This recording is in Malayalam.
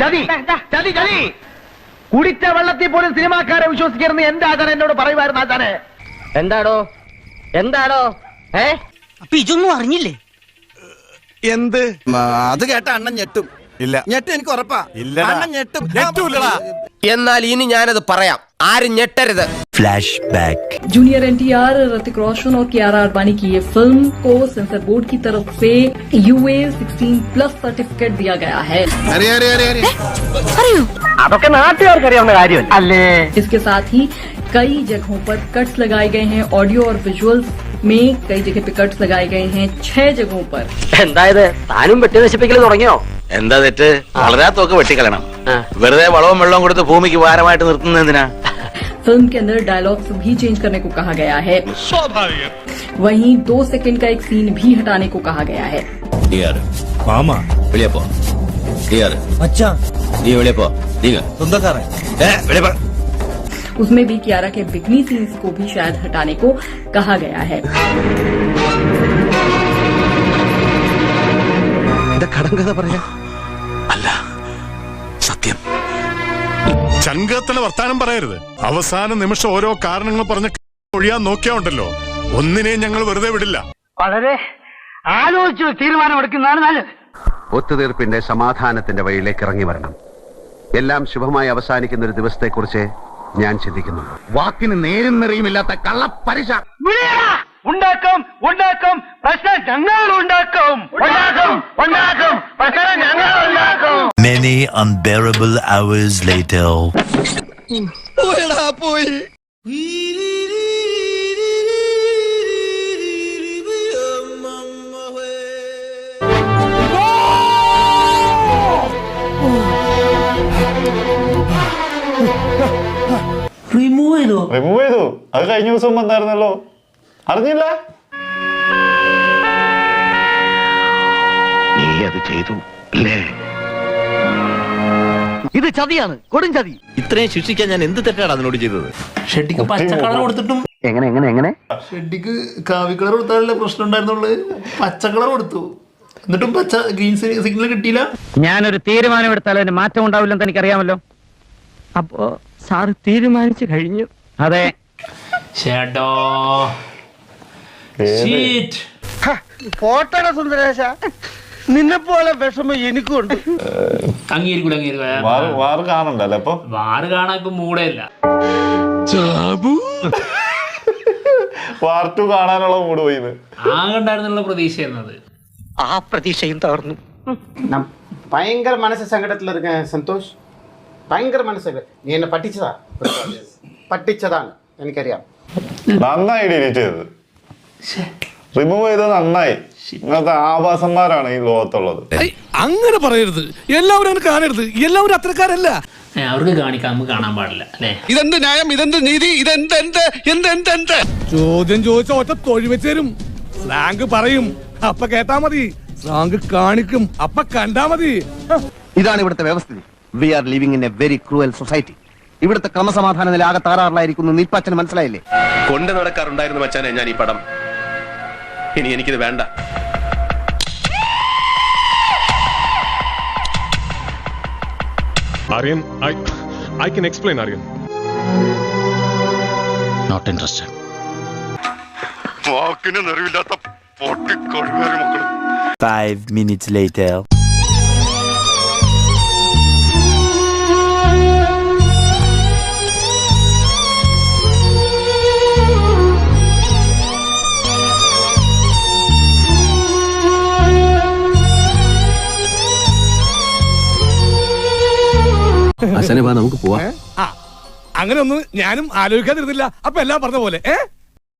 ചതി. ചതി ചതി. കുടിച്ച വെള്ളത്തിൽ പോലും സിനിമാക്കാരെ വിശ്വസിക്കരുന്ന് എന്റെ ആചാരം എന്നോട് പറയുമായിരുന്നു ആചാരെ എന്താടോ? എന്താടോ? ഏ? അപ്പൊ ഇതൊന്നും അറിഞ്ഞില്ലേ? എന്ത്? അത് കേട്ട അണ്ണൻ ഞെട്ടും. ഇല്ല. ഞെട്ടും എനിക്ക് ഉറപ്പാ. ഇല്ല അണ്ണൻ ഞെട്ടും. ഞെട്ടൂലടാ. എന്നാൽ ഇനി ഞാനത് പറയാം ആരും ഞെട്ടരുത് जूनियर एनटीआर ऋतिक रोशन और कियारा आडवाणी की ये फिल्म को सेंसर बोर्ड की तरफ से यूए 16 प्लस सर्टिफिकेट दिया गया है അതൊക്കെ നാട്ടുകാർക്ക് അറിയാവുന്ന കാര്യമല്ല അല്ലേ इसके साथ ही कई जगहों पर कट्स लगाए गए हैं ऑडियो और विजुअल्स में कई जगह पे कट्स लगाए गए हैं छह जगहों पर എന്തായത് താനും വെട്ടി നശിപ്പിക്കൽ തുടങ്ങിയോ എന്താ തെറ്റ് വളരാത്തൊക്കെ വെട്ടിക്കളയണം ആ. വെറുതെ വളവും വെള്ളവും കൊടുത്ത് ഭൂമിക്ക് ഭാരമായിട്ട് നിർത്തുന്നത് എന്തിനാ फिल्म के अंदर डायलॉग्स भी चेंज करने को कहा गया है वहीं दो सेकंड का एक सीन भी हटाने को कहा गया है മാമാ വെളിയപ്പോ അച്ഛാ നീ വെളിയപ്പോ നീങ്ങ സ്വന്തക്കാരൻ उसमें भी कियारा के बिकनी सीन्स को भी शायद हटाने को कहा गया है കടങ്കഥ പറയാ അല്ല സത്യം. ചങ്കത്തിലെ വർത്താനം പറയരുത്. അവസാന നിമിഷം ഓരോ കാരണങ്ങൾ പറഞ്ഞ് ഒഴിയാൻ നോക്കിയാ ഉണ്ടല്ലോ. ഒന്നിനെയും ഞങ്ങൾ വെറുതെ വിടില്ല. വളരെ ആലോചിച്ചു തീരുമാനമെടുക്കുന്നതാണ് നല്ലത്. ഒത്തുതീർപ്പിന്റെ സമാധാനത്തിന്റെ വഴിയിലേക്ക് ഇറങ്ങി വരണം. എല്ലാം ശുഭമായി അവസാനിക്കുന്ന ഒരു ദിവസത്തെക്കുറിച്ച് ഞാൻ ചിന്തിക്കുന്നു. വാക്കിന് നേരും നിറയുമില്ലാത്ത കള്ളപ്പരിശ. ഉണ്ടാക്കും ഉണ്ടാക്കും. പ്രശ്നം ഞങ്ങൾ ഉണ്ടാക്കും ഉണ്ടാക്കും ഉണ്ടാക്കും. പ്രശ്നം ഞങ്ങൾ ഉണ്ടാക്കും. Many unbearable hours later. പോയി റിമൂവ് ചെയ്തോ റിമൂവ് ചെയ്തു അത് കഴിഞ്ഞ ദിവസം വന്നായിരുന്നല്ലോ. അറിഞ്ഞില്ല? നീ അത് ചെയ്തു അല്ലേ? ഇത് ചതിയാണ് കൊടും ചതി. ഇത്രയും ശിക്ഷിക്കാൻ ഞാൻ എന്ത് തെറ്റാണ് അതിനോട് ചെയ്തത്? ഷെഡിക്ക് പച്ച കളർ കൊടുത്തിട്ടും എങ്ങനെ എങ്ങനെ എങ്ങനെ? ഷെഡിക്ക് കാവി കളർ കൊടുത്താലല്ലേ പ്രശ്നം ഉണ്ടായിരുന്നുള്ളു? പച്ച കളർ കൊടുത്തു. എന്നിട്ടും പച്ച ഗ്രീൻ സിഗ്നൽ കിട്ടിയില്ല. ഞാനൊരു തീരുമാനം എടുത്താൽ അതിന് മാറ്റം ഉണ്ടാവില്ലെന്ന് എനിക്കറിയാമല്ലോ. അപ്പോ സാറ് തീരുമാനിച്ചു കഴിഞ്ഞു. അതെ. ഷേഡോ. ഷീറ്റ്. പോട്ടട സുന്ദരേശ. നിന്നെ പോലെ വിഷമം എനിക്കുണ്ട്. അംഗീകരിക്കൂല വാറ് കാണണ്ടല്ലോ അപ്പൊ? വാറ് കാണാൻ ഇപ്പൊ മൂടല്ല വാർത്തു കാണാനുള്ള മൂഡ് പോയി ആകണ്ടായിരുന്നുള്ള പ്രതീക്ഷ അത് ആ പ്രതീക്ഷയും തകർന്നു. ഭയങ്കര മനസ്സ് സങ്കടത്തിൽ സന്തോഷ്. ഭയങ്കര മനസ്സ് നീ എന്നെ പഠിച്ചതാ പറ്റിച്ചതാണ് എനിക്കറിയാം. നന്നായി ഡിലീറ്റ് ചെയ്തത്. റിമൂവ് ചെയ്തത് നന്നായി. ഇങ്ങനത്തെ ആവാസന്മാരാണ് ഈ ലോകത്തുള്ളത്. അങ്ങനെ പറയരുത്. എല്ലാവരും അങ്ങനെ കാണരുത്. എല്ലാവരും അത്രക്കാരല്ല ഏ, അവർക്ക് കാണിക്കാൻ നമുക്ക് കാണാൻ പാടില്ല. അല്ലേ? ഇതെന്ത് ന്യായം? ഇതെന്ത് നീതി? ഇതെന്ത് എന്ത് എന്ത് എന്ത് എന്ത്? ചോദ്യം ചോദിച്ച ഒറ്റ തൊഴിൽ വെച്ച് തരും. സ്ലാങ്ക് പറയും. അപ്പൊ കേട്ടാ മതി. സ്ലാങ്ക് കാണിക്കും. അപ്പൊ കണ്ടാ മതി. ഇതാണ് ഇവിടുത്തെ വ്യവസ്ഥിതി. We are living in a very cruel society ഇവിടുത്തെ ക്രമസമാധാന നില ആകെ താറാറിലായിരിക്കുന്നു നിപ്പച്ചന് മനസ്സിലായില്ലേ? കൊണ്ടു നടക്കാറുണ്ടായിരുന്നു മച്ചാനെ ഞാൻ ഈ പടം. ഇനി എനിക്കിത് വേണ്ട. Aryan I I can explain Aryan not interested വാക്കിന് നിറവില്ലാത്ത പൊട്ടിക്കൊഴുകാരി മക്കളും. Five minutes later. നമുക്ക് പോവാ. അങ്ങനെ ഒന്നും ഞാനും ആലോചിക്കാതിരുന്നില്ല. അപ്പൊ എല്ലാം പറഞ്ഞ പോലെ ഏ?